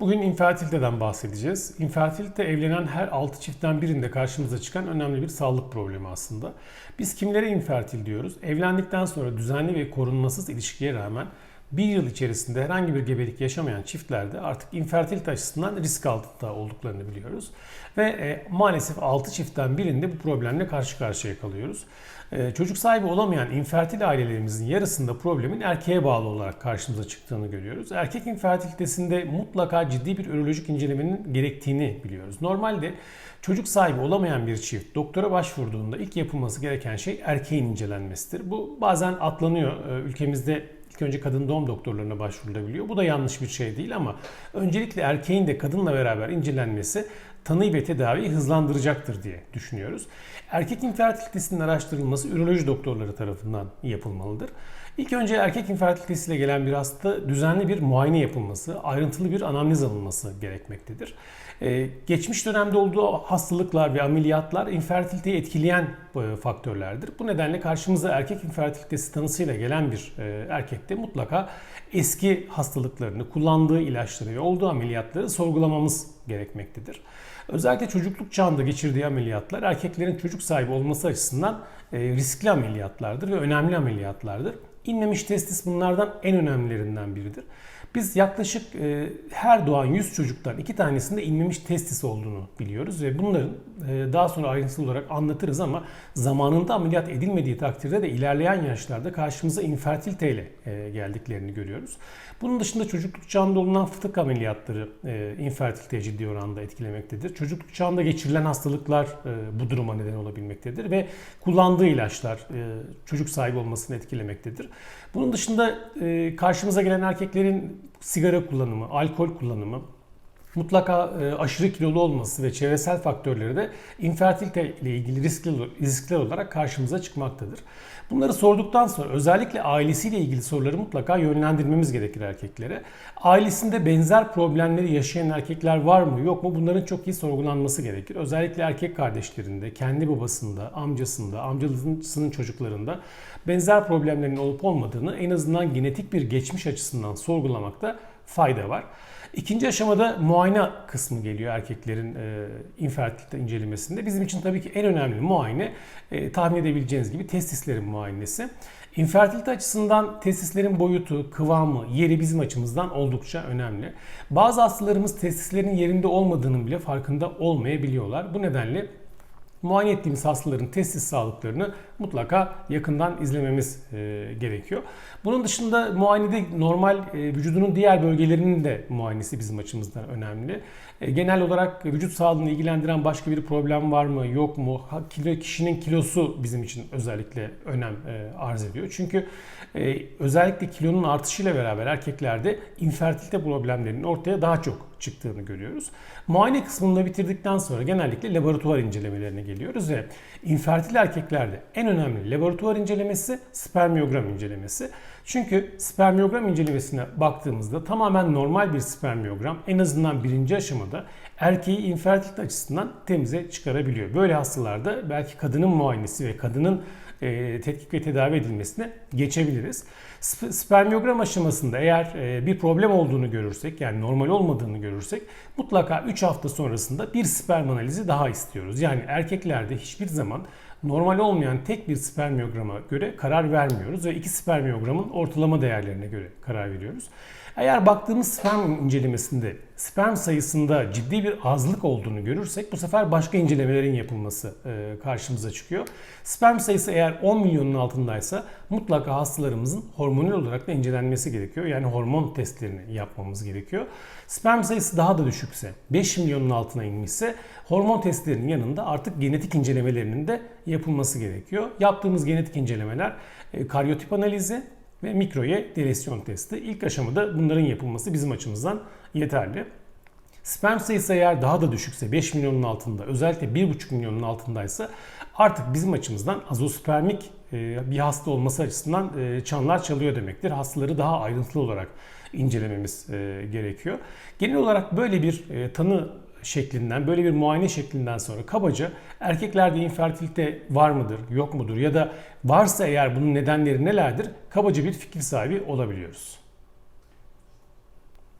Bugün infertiliteden bahsedeceğiz. İnfertilite evlenen her 6 çiftten birinde karşımıza çıkan önemli bir sağlık problemi aslında. Biz kimlere infertil diyoruz? Evlendikten sonra düzenli ve korunmasız ilişkiye rağmen bir yıl içerisinde herhangi bir gebelik yaşamayan çiftlerde artık infertilite açısından risk altında olduklarını biliyoruz. Ve e, maalesef 6 çiftten birinde bu problemle karşı karşıya kalıyoruz. E, çocuk sahibi olamayan infertil ailelerimizin yarısında problemin erkeğe bağlı olarak karşımıza çıktığını görüyoruz. Erkek infertilitesinde mutlaka ciddi bir ürolojik incelemenin gerektiğini biliyoruz. Normalde çocuk sahibi olamayan bir çift doktora başvurduğunda ilk yapılması gereken şey erkeğin incelenmesidir. Bu bazen atlanıyor. E, ülkemizde İlk önce kadın doğum doktorlarına başvurulabiliyor. Bu da yanlış bir şey değil ama öncelikle erkeğin de kadınla beraber incelenmesi tanı ve tedaviyi hızlandıracaktır diye düşünüyoruz. Erkek infertilitesinin araştırılması üroloji doktorları tarafından yapılmalıdır. İlk önce erkek infertilitesiyle gelen bir hasta düzenli bir muayene yapılması, ayrıntılı bir anamnez alınması gerekmektedir. Ee, geçmiş dönemde olduğu hastalıklar ve ameliyatlar infertiliteyi etkileyen e, faktörlerdir. Bu nedenle karşımıza erkek infertilitesi tanısıyla gelen bir e, erkekte mutlaka eski hastalıklarını, kullandığı ilaçları ve olduğu ameliyatları sorgulamamız gerekmektedir. Özellikle çocukluk çağında geçirdiği ameliyatlar erkeklerin çocuk sahibi olması açısından e, riskli ameliyatlardır ve önemli ameliyatlardır. İnmemiş testis bunlardan en önemlilerinden biridir. Biz yaklaşık e, her doğan 100 çocuktan 2 tanesinde inmemiş testis olduğunu biliyoruz ve bunların e, daha sonra ayrıntılı olarak anlatırız ama zamanında ameliyat edilmediği takdirde de ilerleyen yaşlarda karşımıza infertiliteyle e, geldiklerini görüyoruz. Bunun dışında çocukluk çağında olunan fıtık ameliyatları e, infertiliteyi ciddi oranda etkilemektedir. Çocukluk çağında geçirilen hastalıklar e, bu duruma neden olabilmektedir ve kullandığı ilaçlar e, çocuk sahibi olmasını etkilemektedir. Bunun dışında e, karşımıza gelen erkeklerin sigara kullanımı, alkol kullanımı, mutlaka e, aşırı kilolu olması ve çevresel faktörleri de infertilite ile ilgili riskli, riskler olarak karşımıza çıkmaktadır. Bunları sorduktan sonra özellikle ailesiyle ilgili soruları mutlaka yönlendirmemiz gerekir erkeklere. Ailesinde benzer problemleri yaşayan erkekler var mı yok mu bunların çok iyi sorgulanması gerekir. Özellikle erkek kardeşlerinde, kendi babasında, amcasında, amcasının çocuklarında benzer problemlerin olup olmadığını en azından genetik bir geçmiş açısından sorgulamakta fayda var. İkinci aşamada muayene kısmı geliyor erkeklerin e, infertilite incelemesinde. Bizim için tabii ki en önemli muayene e, tahmin edebileceğiniz gibi testislerin muayenesi. İnfertilite açısından testislerin boyutu, kıvamı, yeri bizim açımızdan oldukça önemli. Bazı hastalarımız testislerin yerinde olmadığının bile farkında olmayabiliyorlar. Bu nedenle muayene ettiğimiz hastaların testis sağlıklarını mutlaka yakından izlememiz e, gerekiyor. Bunun dışında muayenede normal e, vücudunun diğer bölgelerinin de muayenesi bizim açımızdan önemli. E, genel olarak vücut sağlığını ilgilendiren başka bir problem var mı yok mu? Kilo, kişinin kilosu bizim için özellikle önem e, arz ediyor. Çünkü e, özellikle kilonun artışıyla beraber erkeklerde infertilite problemlerinin ortaya daha çok çıktığını görüyoruz. Muayene kısmını bitirdikten sonra genellikle laboratuvar incelemelerine geliyoruz ve infertil erkeklerde en önemli laboratuvar incelemesi spermiyogram incelemesi. Çünkü spermiyogram incelemesine baktığımızda tamamen normal bir spermiyogram en azından birinci aşamada erkeği infertilite açısından temize çıkarabiliyor. Böyle hastalarda belki kadının muayenesi ve kadının e, tetkik ve tedavi edilmesine geçebiliriz. Spermiyogram aşamasında eğer e, bir problem olduğunu görürsek yani normal olmadığını görürsek mutlaka 3 hafta sonrasında bir sperm analizi daha istiyoruz. Yani erkeklerde hiçbir zaman normal olmayan tek bir spermiyograma göre karar vermiyoruz ve iki spermiyogramın ortalama değerlerine göre karar veriyoruz. Eğer baktığımız sperm incelemesinde sperm sayısında ciddi bir azlık olduğunu görürsek bu sefer başka incelemelerin yapılması e, karşımıza çıkıyor. Sperm sayısı eğer 10 milyonun altındaysa mutlaka hastalarımızın hormonal olarak da incelenmesi gerekiyor. Yani hormon testlerini yapmamız gerekiyor. Sperm sayısı daha da düşükse, 5 milyonun altına inmişse hormon testlerinin yanında artık genetik incelemelerinin de yapılması gerekiyor. Yaptığımız genetik incelemeler e, karyotip analizi, ve mikroye delesyon testi. İlk aşamada bunların yapılması bizim açımızdan yeterli. Sperm sayısı eğer daha da düşükse 5 milyonun altında özellikle 1,5 milyonun altındaysa artık bizim açımızdan azospermik e, bir hasta olması açısından e, çanlar çalıyor demektir. Hastaları daha ayrıntılı olarak incelememiz e, gerekiyor. Genel olarak böyle bir tanı şeklinden, böyle bir muayene şeklinden sonra kabaca erkeklerde infertilite var mıdır, yok mudur ya da varsa eğer bunun nedenleri nelerdir kabaca bir fikir sahibi olabiliyoruz.